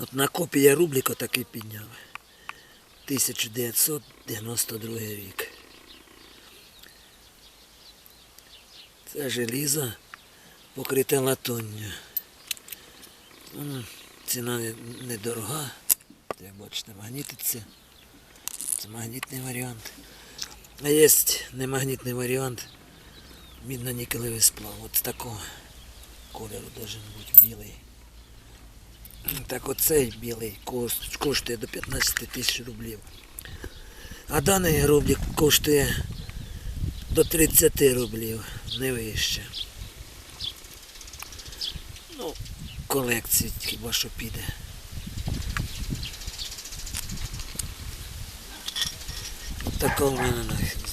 От на копія рубліка такий підняв. 1992 рік. Це желізо покрите латунню. Ціна недорога. Як бачите, магнітиться. Це магнітний варіант. А є немагнітний варіант. Мідно-нікелевий сплав. От такого кольору должен бути білий. Так оцей білий коштує до 15 тисяч рублів. А даний рублік коштує до 30 рублів, не вище. Ну, колекції хіба що піде. Така в мене нах-